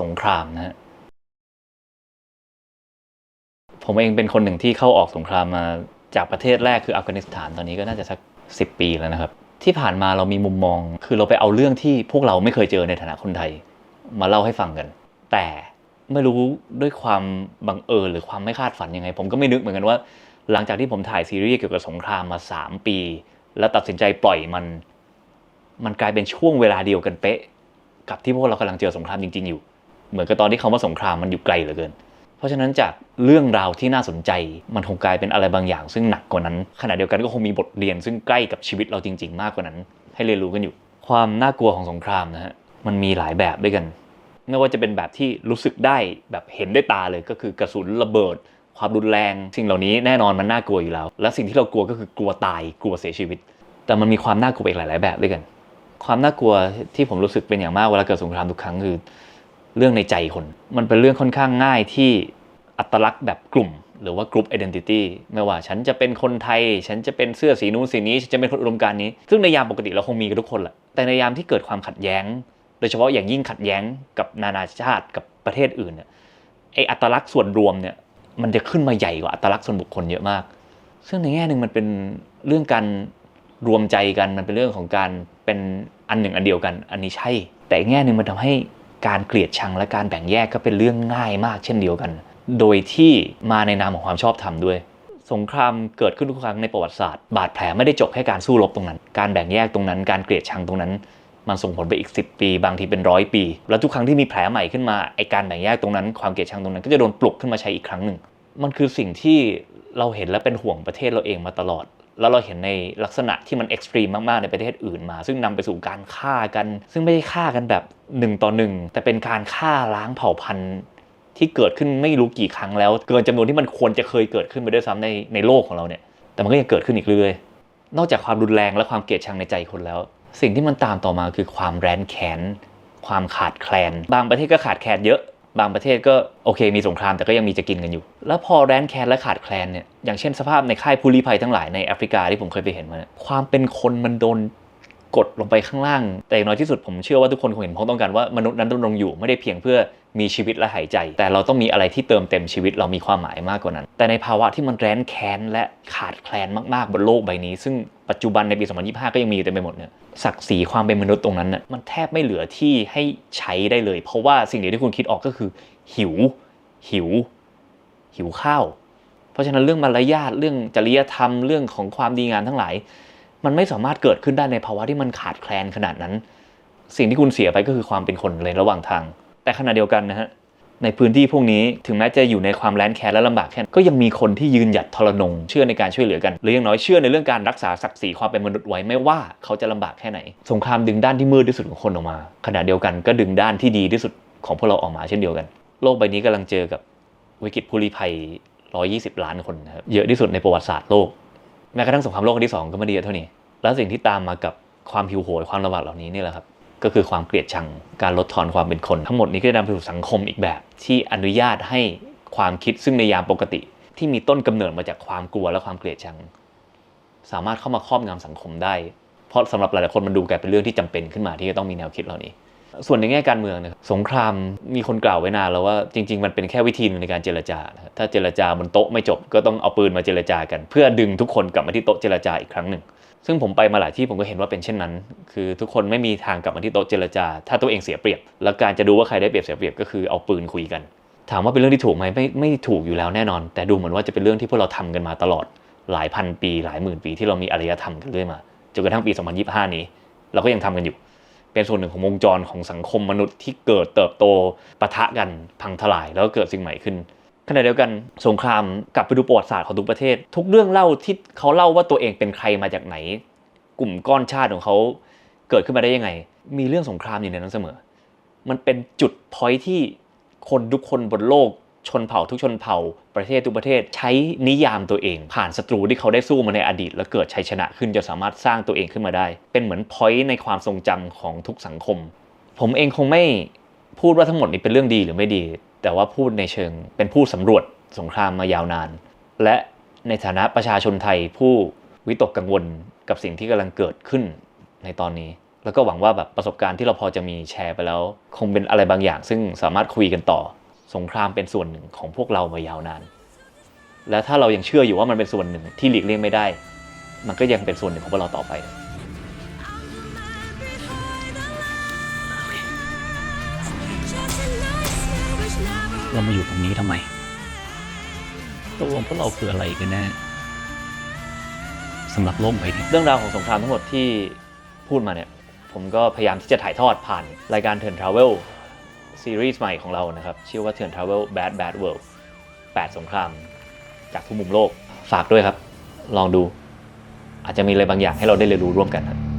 สงครามนะฮะผมเองเป็นคนหนึ่งที่เข้าออกสงครามมาจากประเทศแรกคืออัฟกานิสถานตอนนี้ก็น่าจะสักสิปีแล้วนะครับ ที่ผ่านมาเรามีมุมมอง คือเราไปเอาเรื่องที่พวกเราไม่เคยเจอในฐานะคนไทย มาเล่าให้ฟังกัน แต่ไม่รู้ด้วยความบังเอิญหรือความไม่คาดฝันยังไง ผมก็ไม่นึกเหมือนกันว่า หลังจากที่ผมถ่ายซีรีส์เกี่ยวกับสงครามมา 3 ปี แล้วตัดสินใจปล่อยมัน มันกลายเป็นช่วงเวลาเดียวกันเป๊ะ กับที่พวกเรากำลังเจอสงครามจริง ๆอยู่ เหมือนกับตอนที่คาว่าสงครามมันอยู่ไกลเหลือเกิน เพราะฉะนั้นจากเรื่องราวที่น่าสนใจ มันคงกลายเป็นอะไรบางอย่าง ซึ่งหนักกว่านั้น ขณะเดียวกันก็คงมีบทเรียน ซึ่งใกล้กับชีวิตเราจริง ๆ มากกว่านั้น ให้เรียนรู้กันอยู่ ความน่ากลัวของสงครามนะฮะมันมีหลายแบบด้วยกันไม่ว่าจะเป็นแบบที่รู้สึกได้แบบเห็นด้วยตาเลยก็คือกระสุนระเบิด ความรุนแรง สิ่งเหล่านี้แน่นอนมันน่ากลัวอยู่แล้ว และสิ่งที่เรากลัวก็คือกลัวตายกลัวเสียชีวิต แต่มันมีความน่ากลัวอีกหลาย ๆ แบบด้วยกัน ความน่ากลัวที่ผมรู้สึกเป็นอย่างมากเวลาเกิดสงครามทุกครั้งคือ เรื่องในใจคน มันเป็นเรื่องค่อนข้างง่ายที่อัตลักษณ์แบบกลุ่ม หรือว่ากลุ่ม identity ไม่ว่าฉันจะเป็นคนไทย ฉันจะเป็นเสื้อสีนู้นสีนี้ ฉันจะเป็นคนอุดมการนี้ ซึ่งในยามปกติเราคงมีกันทุกคนแหละแต่ในยามที่เกิดความขัดแย้ง โดยเฉพาะอย่างยิ่งขัดแย้งกับนานาชาติกับประเทศอื่นเนี่ยไออัตลักษณ์ส่วนรวมเนี่ยมันจะขึ้นมาใหญ่กว่าอัตลักษณ์ส่วนบุคคลเยอะมาก ซึ่งในแง่หนึ่งมันเป็นเรื่องการรวมใจกันมันเป็นเรื่องของการเป็นอันหนึ่งอันเดียวกัน อันนี้ใช่ แต่แง่หนึ่งมันทำให้ การเกลียดชังและการแบ่งแยกก็เป็นเรื่องง่ายมากเช่นเดียวกัน โดยที่มาในนามของความชอบธรรมด้วย สงครามเกิดขึ้นทุกครั้งในประวัติศาสตร์ บาดแผลไม่ได้จบแค่การสู้รบตรงนั้น การแบ่งแยกตรงนั้น การเกลียดชังตรงนั้น มันส่งผลไปอีก 10 ปี บางทีเป็นร้อยปี แล้วทุกครั้งที่มีแผลใหม่ขึ้นมา ไอการแบ่งแยกตรงนั้น ความเกลียดชังตรงนั้นก็จะโดนปลุกขึ้นมาใช้อีกครั้งหนึ่ง มันคือสิ่งที่เราเห็นและเป็นห่วงประเทศเราเองมาตลอด แล้วเราเห็นในลักษณะที่มันเอ็กซ์ตรีมมากๆในประเทศอื่นมา ซึ่งนำไปสู่การฆ่ากัน ซึ่งไม่ได้ฆ่ากันแบบหนึ่งต่อหนึ่งแต่เป็นการฆ่าล้างเผ่าพันธุ์ที่เกิดขึ้นไม่รู้กี่ครั้งแล้ว เกินจำนวนที่มันควรจะเคยเกิดขึ้นไปด้วยซ้ำในในโลกของเราเนี่ยแต่มันก็ยังเกิดขึ้นอีกเรื่อยนอกจากความรุนแรงและความเกลียดชังในใจคนแล้ว สิ่งที่มันตามต่อมาคือความแรนแค้นความขาดแคลน บางประเทศก็ขาดแคลนเยอะ บางประเทศก็โอเคมีสงครามแต่ก็ยังมีจะกินกันอยู่ แล้วพอแร้นแคนและขาดแคลนเนี่ยอย่างเช่นสภาพในค่ายผู้ลี้ภัยทั้งหลายในแอฟริกาที่ผมเคยไปเห็นมาเนี่ยความเป็นคนมันโดน กดลงไปข้างล่าง แต่อย่างน้อยที่สุดผมเชื่อว่าทุกคนคงเห็นพ้องต้องกันว่ามนุษย์นั้นดำรงอยู่ไม่ได้เพียงเพื่อมีชีวิตและหายใจ แต่เราต้องมีอะไรที่เติมเต็มชีวิตเรามีความหมายมากกว่านั้น แต่ในภาวะที่มันแร้นแค้นและขาดแคลนมากๆบนโลกใบนี้ ซึ่งปัจจุบันในปี 2025 ก็ยังมีอยู่เต็มไปหมดเนี่ยศักดิ์ศรีความเป็นมนุษย์ตรงนั้นน่ะมันแทบไม่เหลือที่ให้ใช้ได้เลย เพราะว่าสิ่งเดียวที่คุณคิดออกก็คือ หิว หิว หิวข้าว เพราะฉะนั้นเรื่องมารยาทเรื่องจริยธรรมเรื่องของความดีงามทั้งหลาย มันไม่สามารถเกิดขึ้นได้ในภาวะที่มันขาดแคลนขนาดนั้น สิ่งที่คุณเสียไปก็คือความเป็นคนเลยระหว่างทาง แต่ขณะเดียวกันนะฮะในพื้นที่พวกนี้ถึงแม้จะอยู่ในความแร้นแค้นและลำบากแค่ไหนก็ยังมีคนที่ยืนหยัดทรนงเชื่อในการช่วยเหลือกัน หรืออย่างน้อยเชื่อในเรื่องการรักษาศักดิ์ศรีความเป็นมนุษย์ไว้ไม่ว่าเขาจะลำบากแค่ไหน สงครามดึงด้านที่มืดที่สุดของคนออกมา ขณะเดียวกันก็ดึงด้านที่ดีที่สุดของพวกเราออกมาเช่นเดียวกัน โลกใบนี้กำลังเจอกับวิกฤตผู้ลี้ภัย 120 ล้านคนครับเยอะที่สุดในประวัติศาสตร์โลก แม้กระทั่งสงครามโลกครั้งที่สองก็ไม่ด้เท่านี้ แล้วสิ่งที่ตามมากับความหิวโหยความระบาดเหล่านี้นี่แหละครับ ก็คือความเกลียดชังการลดทอนความเป็นคน ทั้งหมดนี้ก็จะนำไปสู่สังคมอีกแบบ ที่อนุญาตให้ความคิดซึ่งในยามปกติ ที่มีต้นกำเนิดมาจากความกลัวและความเกลียดชัง สามารถเข้ามาครอบงำสังคมได้ เพราะสำหรับหลายๆคนมันดูกลายเป็นเรื่องที่จำเป็นขึ้นมาที่จะต้องมีแนวคิดเหล่านี้ ส่วนในแง่การเมืองนะครับสงครามมีคนกล่าวไว้นานแล้วว่าจริง ๆ มันเป็นแค่วิธีนึงในการเจรจาครับถ้าเจรจาบนโต๊ะไม่จบก็ต้องเอาปืนมาเจรจากัน เพื่อดึงทุกคนกลับมาที่โต๊ะเจรจาอีกครั้งหนึ่ง ซึ่งผมไปมาหลายที่ผมก็เห็นว่าเป็นเช่นนั้น คือทุกคนไม่มีทางกลับมาที่โต๊ะเจรจา ถ้าตัวเองเสียเปรียบ แล้วการจะดูว่าใครได้เปรียบเสียเปรียบก็คือเอาปืนคุยกัน ถามว่าเป็นเรื่องที่ถูกไหมไม่ไม่ถูกอยู่แล้วแน่นอน แต่ดูเหมือนว่าจะเป็นเรื่องที่พวกเราทำกันมาตลอด หลายพันปี หลายหมื่นปีที่เรามีอารยธรรมกันเรื่อยมาจนกระทั่งปี 2025 นี้ เราก็ยังทำกันอยู่ เป็นส่วนหนึ่งของวงจรของสังคมมนุษย์ที่เกิดเติบโตปะทะกันพังทลายแล้วก็เกิดสิ่งใหม่ขึ้นขณะเดียวกันสงครามกลับไปดูประวัติศาสตร์ของทุกประเทศ ทุกเรื่องเล่าที่เขาเล่าว่าตัวเองเป็นใครมาจากไหน กลุ่มก้อนชาติของเขาเกิดขึ้นมาได้ยังไง มีเรื่องสงครามอยู่ในนั้นเสมอ มันเป็นจุดพอยที่คนทุกคนบนโลก ชนเผ่าทุกชนเผ่าประเทศทุกประเทศใช้นิยามตัวเอง ผ่านศัตรูที่เขาได้สู้มาในอดีต แล้วเกิดชัยชนะขึ้นจะสามารถสร้างตัวเองขึ้นมาได้ เป็นเหมือนพอยในความทรงจำของทุกสังคม ผมเองคงไม่พูดว่าทั้งหมดนี้เป็นเรื่องดีหรือไม่ดี แต่ว่าพูดในเชิงเป็นผู้สำรวจสงครามมายาวนาน และในฐานะประชาชนไทยผู้วิตกกังวลกับสิ่งที่กำลังเกิดขึ้นในตอนนี้ แล้วก็หวังว่าแบบประสบการณ์ที่เราพอจะมีแชร์ไปแล้ว คงเป็นอะไรบางอย่าง ซึ่งสามารถคุยกันต่อ สงครามเป็นส่วนหนึ่งของพวกเรามายาวนาน และถ้าเรายังเชื่ออยู่ว่ามันเป็นส่วนหนึ่งที่หลีกเลี่ยงไม่ได้ มันก็ยังเป็นส่วนหนึ่งของพวกเราต่อไปเรามาอยู่ตรงนี้ทำไมตกลงพวกเราคืออะไรกันแน่สำหรับโลกใบนี้เรื่องราวของสงครามทั้งหมดที่พูดมาเนี่ย ผมก็พยายามที่จะถ่ายทอดผ่านรายการเถื่อนทราเวล ซีรีส์ใหม่ของเรานะครับชื่อว่าเถื่อนทราเวล Bad Bad World 8 สงคราม จากทุกมุมโลกฝากด้วยครับ ลองดู อาจจะมีอะไรบางอย่างให้เราได้เรียนรู้ร่วมกันครับ